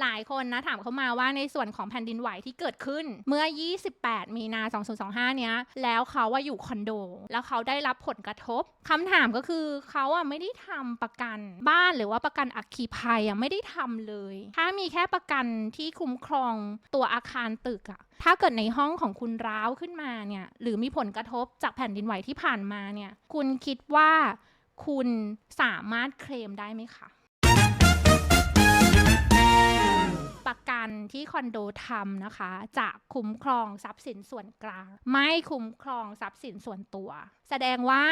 หลายคนนะถามเขามาว่าในส่วนของแผ่นดินไหวที่เกิดขึ้น เมื่อ 28 มีนา 2025 เนี้ย แล้วเขาว่าอยู่คอนโด แล้วเขาได้รับผลกระทบคำถามก็คือเขาอะไม่ได้ทำประกันบ้านหรือว่าประกันอัคคีภัยอะไม่ได้ทำเลย ถ้ามีแค่ประกันที่คุ้มครองตัวอาคารตึกอะถ้าเกิดในห้องของคุณร้าวขึ้นมาเนี่ย หรือมีผลกระทบจากแผ่นดินไหวที่ผ่านมาเนี่ย คุณคิดว่าคุณสามารถเคลมได้ไหมคะ ประกันที่คอนโดทำนะคะ จะคุ้มครองทรัพย์สินส่วนกลาง ไม่คุ้มครองทรัพย์สินส่วนตัว แสดงว่า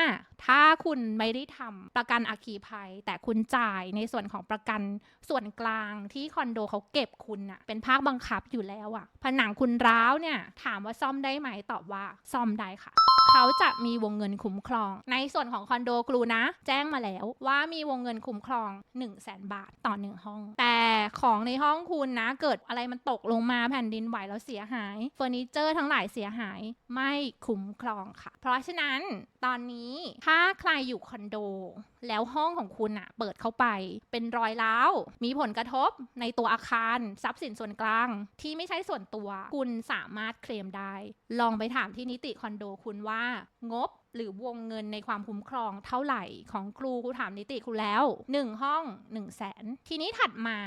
ถ้าคุณไม่ได้ทำประกันอัคคีภัย แต่คุณจ่ายในส่วนของประกันส่วนกลางที่คอนโดเขาเก็บคุณอะเป็นภาคบังคับอยู่แล้วอะผนังคุณร้าวเนี่ย ถามว่าซ่อมได้ไหมตอบว่าซ่อมได้ค่ะ เขาจะมีวงเงินคุ้มครอง ในส่วนของคอนโดกรูนะ แจ้งมาแล้วว่ามีวงเงินคุ้มครอง 1 0 0 0 0แบาทต่อหนึ่งห้อง แต่ของในห้องคุณนะ เกิดอะไรมันตกลงมาแผ่นดินไหวแล้วเสียหายเฟอร์นิเจอร์ทั้งหลายเสียหายไม่คุ้มครองค่ะ เพราะฉะนั้นตอนนี้ถ้าใครอยู่คอนโดแล้วห้องของคุณอะเปิดเข้าไป เป็นรอยร้าว มีผลกระทบในตัวอาคารทรัพย์สินส่วนกลาง ที่ไม่ใช่ส่วนตัว คุณสามารถเคลมได้ ลองไปถามที่นิติคอนโดคุณว่างบ หรือวงเงินในความคุ้มครองเท่าไหร่ของครูครูถามนิติครูแล้ว 1 ห้อง 1 0 0 0 0แสนทีนี้ถัดมา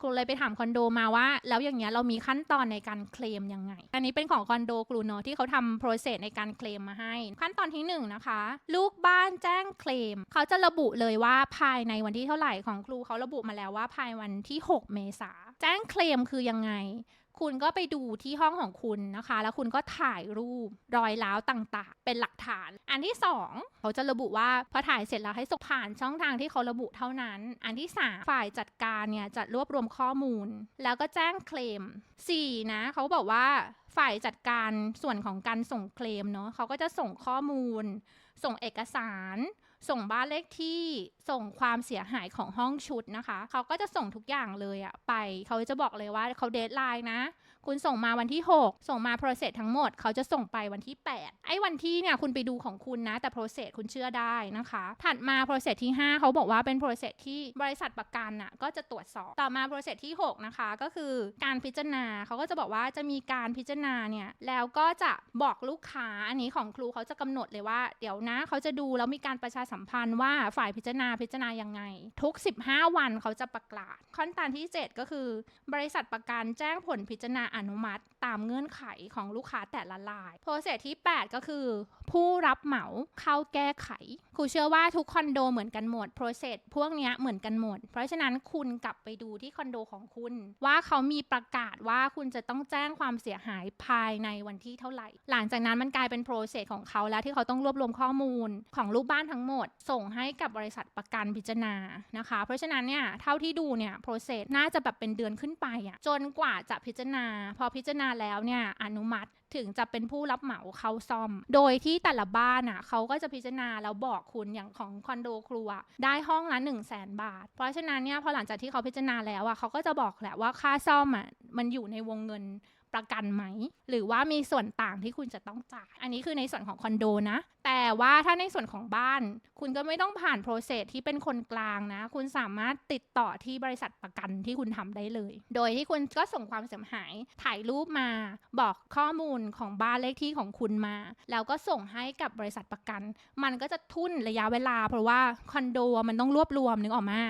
ครูเลยไปถามคอนโดมาว่า แล้วอย่างเงี้ยเรามีขั้นตอนในการเคลมยังไง อันนี้เป็นของคอนโดครูเนอะที่เขาทำโปรเซสในการเคลมมาให้ ขั้นตอนที่1นงนะคะ ลูกบ้านแจ้งเคลม เขาจะระบุเลยว่าภายในวันที่เท่าไหร่ของครูเขาระบุมาแล้วว่าภายวันที่ 6 เมษาแจ้งเคลมคือยังไง คุณก็ไปดูที่ห้องของคุณนะคะ แล้วคุณก็ถ่ายรูปรอยร้าวต่างๆ เป็นหลักฐาน อันที่ 2 เขาจะระบุว่าพอถ่ายเสร็จแล้วให้ส่งผ่านช่องทางที่เขาระบุเท่านั้น อันที่ 3 ฝ่ายจัดการเนี่ยจะรวบรวมข้อมูล แล้วก็แจ้งเคลม 4 นะ เขาบอกว่า ฝ่ายจัดการส่วนของการส่งเคลมเนาะเขาก็จะส่งข้อมูล ส่งเอกสาร ส่งบ้านเลขที่ส่งความเสียหายของห้องชุดนะคะ เขาก็จะส่งทุกอย่างเลยอะไป เขาจะบอกเลยว่าเขาเดทไลน์นะ คุณส่งมาวันที่ 6 ส่งมา process ทั้งหมด เขาจะส่งไปวันที่ 8 ไอ้วันที่เนี่ยคุณไปดูของคุณนะ แต่ process คุณเชื่อได้นะคะ ถัดมา process ที่ 5 เขาบอกว่าเป็น process ที่บริษัทประกันน่ะก็จะตรวจสอบ ต่อมา process ที่ 6 นะคะ ก็คือการพิจารณาเขาก็จะบอกว่าจะมีการพิจารณาเนี่ยแล้วก็จะบอกลูกค้าอันนี้ของครูเขาจะกำหนดเลยว่า เดี๋ยวนะเขาจะดูแล้วมีการประชาสัมพันธ์ว่าฝ่ายพิจารณาพิจารณายังไง ทุก 15 วันเขาจะประกาศขั้นตอนที่ 7 ก็คือ บริษัทประกันแจ้งผลพิจารณาอนุมัติตามเงื่อนไขของลูกค้าแต่ละรายโปรเซสที่ 8 ก็คือ ผู้รับเหมาเข้าแก้ไขครูเชื่อว่าทุกคอนโดเหมือนกันหมด โปรเซสพวกนี้เหมือนกันหมด เพราะฉะนั้นคุณกลับไปดูที่คอนโดของคุณ ว่าเขามีประกาศว่าคุณจะต้องแจ้งความเสียหายภายในวันที่เท่าไหร่ หลังจากนั้นมันกลายเป็นโปรเซสของเขาแล้วที่เขาต้องรวบรวมข้อมูลของลูกบ้านทั้งหมด ส่งให้กับบริษัทประกันพิจารณานะคะ เพราะฉะนั้นเนี่ยเท่าที่ดูเนี่ยโปรเซสน่าจะแบบเป็นเดือนขึ้นไปอะจนกว่าจะพิจารณา พอพิจารณาแล้วเนี่ยอนุมัติถึงจะเป็นผู้รับเหมาเขาซ่อม โดยที่แต่ละบ้านอะเขาก็จะพิจารณาแล้วบอกคุณอย่างของคอนโดครัวได้ห้องละ1 0 0 0 0แสนบาท เพราะฉะนั้นเนี่ยพอหลังจากที่เขาพิจารณาแล้วอะเขาก็จะบอกแหละว่าค่าซ่อมอะมันอยู่ในวงเงิน ประกันไหม หรือว่ามีส่วนต่างที่คุณจะต้องจ่าย อันนี้คือในส่วนของคอนโดนะ แต่ว่าถ้าในส่วนของบ้าน คุณก็ไม่ต้องผ่านโปรเซสที่เป็นคนกลางนะ คุณสามารถติดต่อที่บริษัทประกันที่คุณทำได้เลย โดยที่คุณก็ส่งความเสียหาย ถ่ายรูปมา บอกข้อมูลของบ้านเลขที่ของคุณมา แล้วก็ส่งให้กับบริษัทประกัน มันก็จะทุ่นระยะเวลา เพราะว่าคอนโดมันต้องรวบรวมนึกออกมา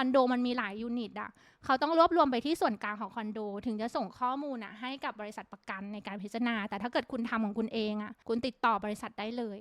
อนโดมันมีหลายยูนิตอะเขาต้องรวบรวมไปที่ส่วนกลางของคอนโด ถึงจะส่งข้อมูลอะให้กับบริษัทประกันในการพิจารณา แต่ถ้าเกิดคุณทำของคุณเองอะคุณติดต่อบริษัทได้เลย